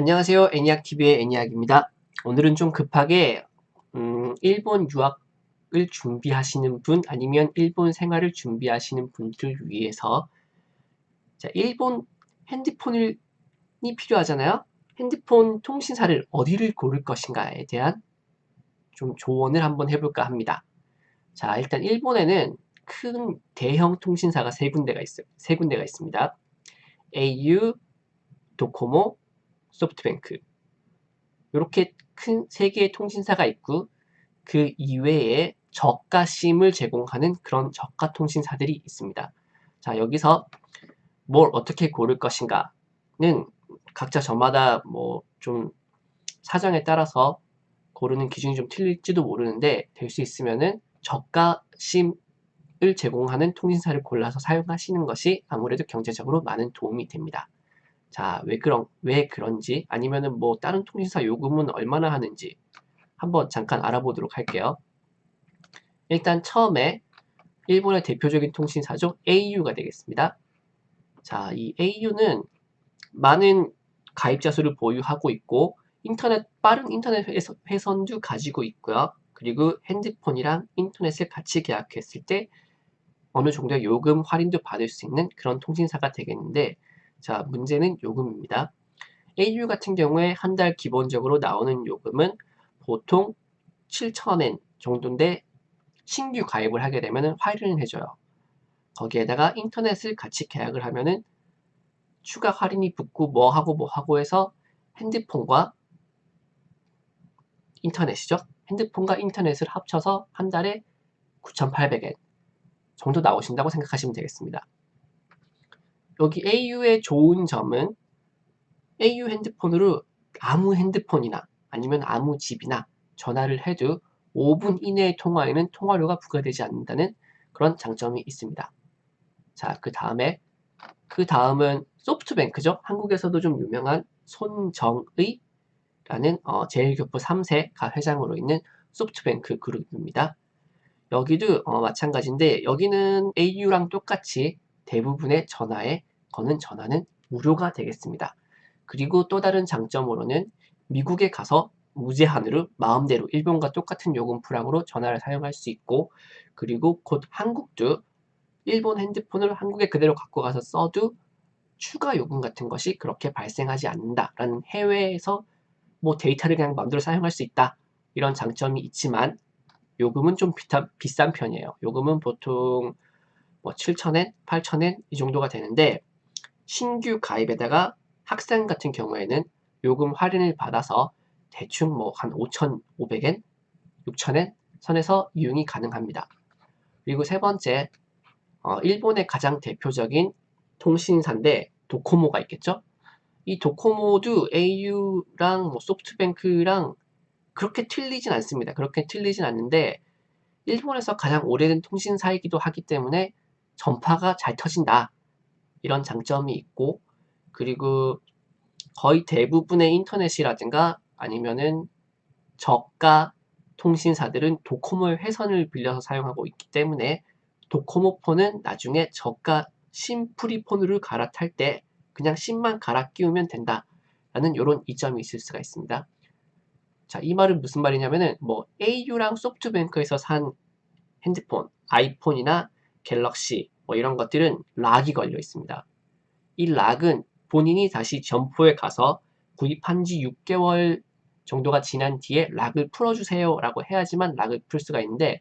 안녕하세요. 애니악TV의 애니악입니다. 오늘은 좀 급하게 음, 일본 유학을 준비하시는 분 아니면 일본 생활을 준비하시는 분들 위해서 자, 일본 핸드폰이 필요하잖아요. 핸드폰 통신사를 어디를 고를 것인가에 대한 좀 조언을 한번 해볼까 합니다. 자, 일단 일본에는 큰 대형 통신사가 세 군데가 있어요. 세 군데가 있습니다. au, 도코모, 소프트뱅크 이렇게 큰 세 개의 통신사가 있고 그 이외에 저가 심을 제공하는 그런 저가 통신사들이 있습니다. 자 여기서 뭘 어떻게 고를 것인가는 각자 저마다 뭐 좀 사정에 따라서 고르는 기준이 좀 틀릴지도 모르는데 될 수 있으면은 저가 심을 제공하는 통신사를 골라서 사용하시는 것이 아무래도 경제적으로 많은 도움이 됩니다. 자, 왜 그런, 왜 그런지, 아니면은 뭐 다른 통신사 요금은 얼마나 하는지 한번 잠깐 알아보도록 할게요. 일단 처음에 일본의 대표적인 통신사죠. AU가 되겠습니다. 자, 이 AU는 많은 가입자 수를 보유하고 있고, 인터넷, 빠른 인터넷 회선도 가지고 있고요. 그리고 핸드폰이랑 인터넷을 같이 계약했을 때 어느 정도의 요금 할인도 받을 수 있는 그런 통신사가 되겠는데, 자, 문제는 요금입니다. AU 같은 경우에 한 달 기본적으로 나오는 요금은 보통 7,000엔 정도인데 신규 가입을 하게 되면 할인을 해줘요. 거기에다가 인터넷을 같이 계약을 하면은 추가 할인이 붙고 뭐 하고 뭐 하고 해서 핸드폰과 인터넷이죠. 핸드폰과 인터넷을 합쳐서 한 달에 9,800엔 정도 나오신다고 생각하시면 되겠습니다. 여기 AU의 좋은 점은 AU 핸드폰으로 아무 핸드폰이나 아니면 아무 집이나 전화를 해도 5분 이내의 통화에는 통화료가 부과되지 않는다는 그런 장점이 있습니다. 자, 그 다음에 그 다음은 소프트뱅크죠. 한국에서도 좀 유명한 손정의 라는 어, 제일교포 3세가 회장으로 있는 소프트뱅크 그룹입니다. 여기도 어, 마찬가지인데 여기는 AU랑 똑같이 대부분의 전화에 거는 전화는 무료가 되겠습니다. 그리고 또 다른 장점으로는 미국에 가서 무제한으로 마음대로 일본과 똑같은 요금 프랑으로 전화를 사용할 수 있고 그리고 곧 한국도 일본 핸드폰을 한국에 그대로 갖고 가서 써도 추가 요금 같은 것이 그렇게 발생하지 않는다라는 해외에서 뭐 데이터를 그냥 마음대로 사용할 수 있다 이런 장점이 있지만 요금은 좀 비싼 편이에요. 요금은 보통 뭐 7,000엔, 8,000엔 이 정도가 되는데 신규 가입에다가 학생 같은 경우에는 요금 할인을 받아서 대충 뭐 한 5,500엔, 6,000엔 선에서 이용이 가능합니다. 그리고 세 번째, 어, 일본의 가장 대표적인 통신사인데 도코모가 있겠죠? 이 도코모도 AU랑 뭐 소프트뱅크랑 그렇게 틀리진 않습니다. 그렇게 틀리진 않는데 일본에서 가장 오래된 통신사이기도 하기 때문에 전파가 잘 터진다. 이런 장점이 있고 그리고 거의 대부분의 인터넷이라든가 아니면은 저가 통신사들은 도코모 회선을 빌려서 사용하고 있기 때문에 도코모폰은 나중에 저가 심 프리폰으로 갈아탈 때 그냥 심만 갈아 끼우면 된다 라는 이런 이점이 있을 수가 있습니다. 자, 이 말은 무슨 말이냐면은 뭐 AU랑 소프트뱅크에서 산 핸드폰, 아이폰이나 갤럭시 뭐 이런 것들은 락이 걸려 있습니다. 이 락은 본인이 다시 점포에 가서 구입한 지 6개월 정도가 지난 뒤에 락을 풀어주세요 라고 해야지만 락을 풀 수가 있는데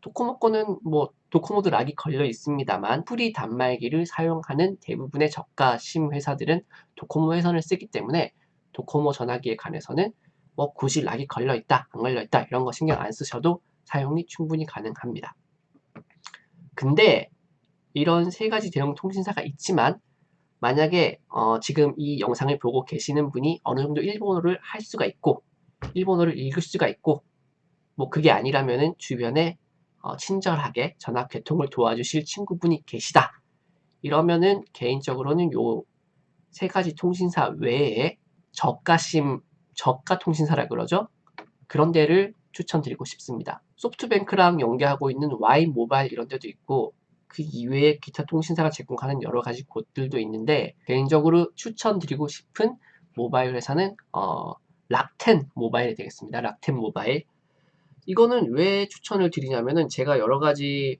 도코모 거는 뭐 도코모도 락이 걸려 있습니다만 프리 단말기를 사용하는 대부분의 저가 심 회사들은 도코모 회선을 쓰기 때문에 도코모 전화기에 관해서는 뭐 굳이 락이 걸려 있다 안 걸려 있다 이런 거 신경 안 쓰셔도 사용이 충분히 가능합니다. 근데 이런 세 가지 대형 통신사가 있지만 만약에 어, 지금 이 영상을 보고 계시는 분이 어느 정도 일본어를 할 수가 있고 일본어를 읽을 수가 있고 뭐 그게 아니라면은 주변에 어, 친절하게 전화 개통을 도와주실 친구분이 계시다. 이러면은 개인적으로는 요 세 가지 통신사 외에 저가심 저가 통신사라 그러죠? 그런 데를 추천드리고 싶습니다. 소프트뱅크랑 연계하고 있는 Y 모바일 이런 데도 있고 그 이외에 기타 통신사가 제공하는 여러 가지 곳들도 있는데 개인적으로 추천드리고 싶은 모바일 회사는 어, 락텐 모바일이 되겠습니다. 락텐 모바일. 이거는 왜 추천을 드리냐면은 제가 여러 가지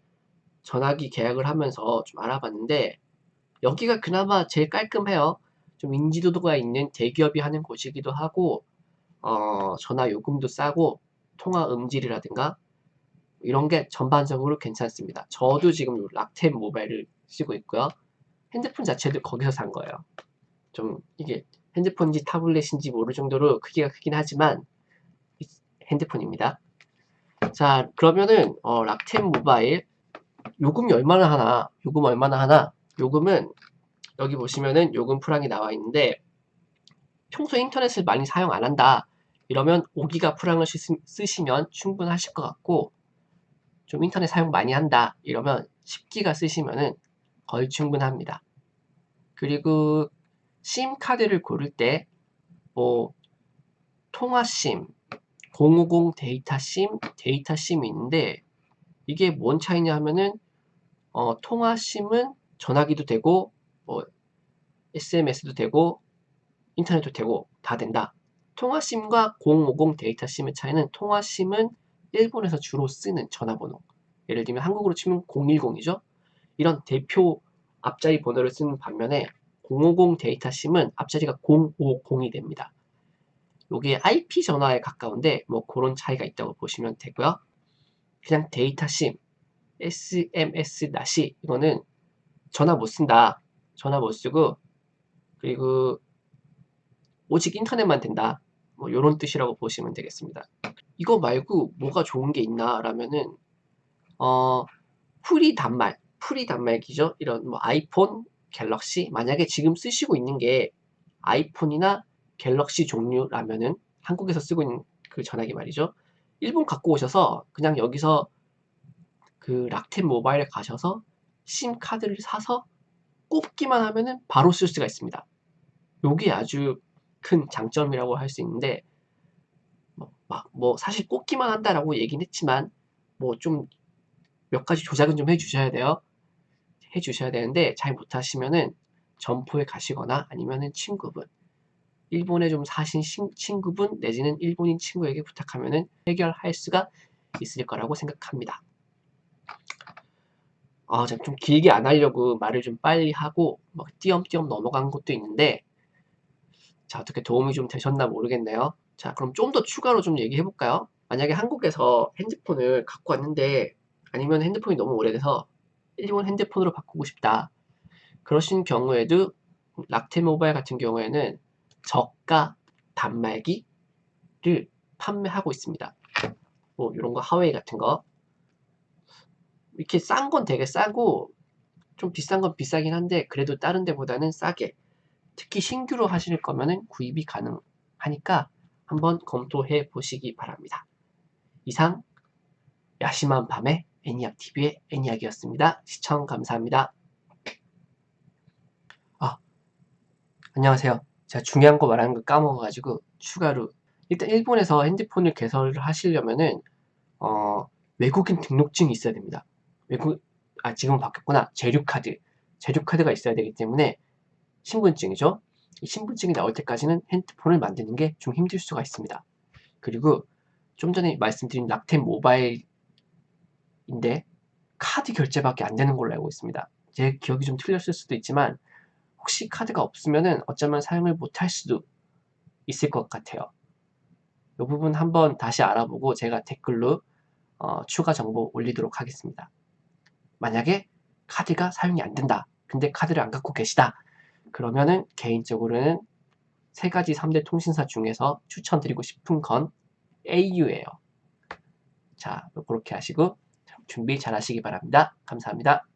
전화기 계약을 하면서 좀 알아봤는데 여기가 그나마 제일 깔끔해요. 좀 인지도가 있는 대기업이 하는 곳이기도 하고 어, 전화 요금도 싸고 통화 음질이라든가 이런 게 전반적으로 괜찮습니다. 저도 지금 락텐 모바일을 쓰고 있고요. 핸드폰 자체도 거기서 산 거예요. 좀 이게 핸드폰인지 타블렛인지 모를 정도로 크기가 크긴 하지만 핸드폰입니다. 자 그러면은 어, 락텐 모바일 요금이 얼마나 하나 요금 얼마나 하나 요금은 여기 보시면은 요금 프랑이 나와 있는데 평소에 인터넷을 많이 사용 안 한다 이러면 5기가 프랑을 쓰시면 충분하실 것 같고 좀 인터넷 사용 많이 한다 이러면 10기가 쓰시면은 거의 충분합니다. 그리고 심 카드를 고를 때 뭐 통화 심, 050 데이터 심, 데이터 심이 있는데 이게 뭔 차이냐 하면은 어, 통화 심은 전화기도 되고 뭐 SMS도 되고 인터넷도 되고 다 된다. 통화 심과 050 데이터 심의 차이는 통화 심은 일본에서 주로 쓰는 전화번호. 예를 들면 한국으로 치면 010이죠. 이런 대표 앞자리 번호를 쓰는 반면에 050 데이터 심은 앞자리가 050이 됩니다. 이게 IP 전화에 가까운데 뭐 그런 차이가 있다고 보시면 되고요. 그냥 데이터 심, SMS 나시 이거는 전화 못 쓴다. 전화 못 쓰고 그리고 오직 인터넷만 된다. 뭐 이런 뜻이라고 보시면 되겠습니다. 이거 말고 뭐가 좋은 게 있나 라면은 어 프리 단말, 프리 단말기죠. 이런 뭐 아이폰, 갤럭시 만약에 지금 쓰시고 있는 게 아이폰이나 갤럭시 종류라면은 한국에서 쓰고 있는 그 전화기 말이죠. 일본 갖고 오셔서 그냥 여기서 그 락텐 모바일에 가셔서 심 카드를 사서 꼽기만 하면은 바로 쓸 수가 있습니다. 요게 아주 큰 장점이라고 할 수 있는데 뭐, 막, 뭐 사실 꼽기만 한다라고 얘기는 했지만 뭐 좀 몇 가지 조작은 좀 해주셔야 돼요. 해주셔야 되는데 잘 못하시면은 점포에 가시거나 아니면은 친구분 일본에 좀 사신 친구분 내지는 일본인 친구에게 부탁하면은 해결할 수가 있을 거라고 생각합니다. 아, 좀 길게 안 하려고 말을 좀 빨리 하고 막 띄엄띄엄 넘어간 것도 있는데 자 어떻게 도움이 좀 되셨나 모르겠네요. 자 그럼 좀 더 추가로 좀 얘기해 볼까요? 만약에 한국에서 핸드폰을 갖고 왔는데 아니면 핸드폰이 너무 오래돼서 일본 핸드폰으로 바꾸고 싶다. 그러신 경우에도 락테 모바일 같은 경우에는 저가 단말기를 판매하고 있습니다. 뭐 이런 거 하웨이 같은 거 이렇게 싼 건 되게 싸고 좀 비싼 건 비싸긴 한데 그래도 다른 데보다는 싸게 특히 신규로 하실 거면은 구입이 가능하니까 한번 검토해 보시기 바랍니다. 이상 야심한 밤의 애니악TV의 애니악이었습니다. 시청 감사합니다. 아, 안녕하세요. 제가 중요한 거 말하는 거 까먹어가지고 추가로 일단 일본에서 핸드폰을 개설을 하시려면은 어, 외국인 등록증이 있어야 됩니다. 외국 아 지금은 바뀌었구나 재료카드 재료카드가 있어야 되기 때문에 신분증이죠. 이 신분증이 나올 때까지는 핸드폰을 만드는 게 좀 힘들 수가 있습니다. 그리고 좀 전에 말씀드린 락텐 모바일인데 카드 결제밖에 안 되는 걸로 알고 있습니다. 제 기억이 좀 틀렸을 수도 있지만 혹시 카드가 없으면은 어쩌면 사용을 못할 수도 있을 것 같아요. 이 부분 한번 다시 알아보고 제가 댓글로 어, 추가 정보 올리도록 하겠습니다. 만약에 카드가 사용이 안 된다. 근데 카드를 안 갖고 계시다. 그러면은 개인적으로는 세 가지 3대 통신사 중에서 추천드리고 싶은 건 AU예요. 자, 그렇게 하시고 준비 잘 하시기 바랍니다. 감사합니다.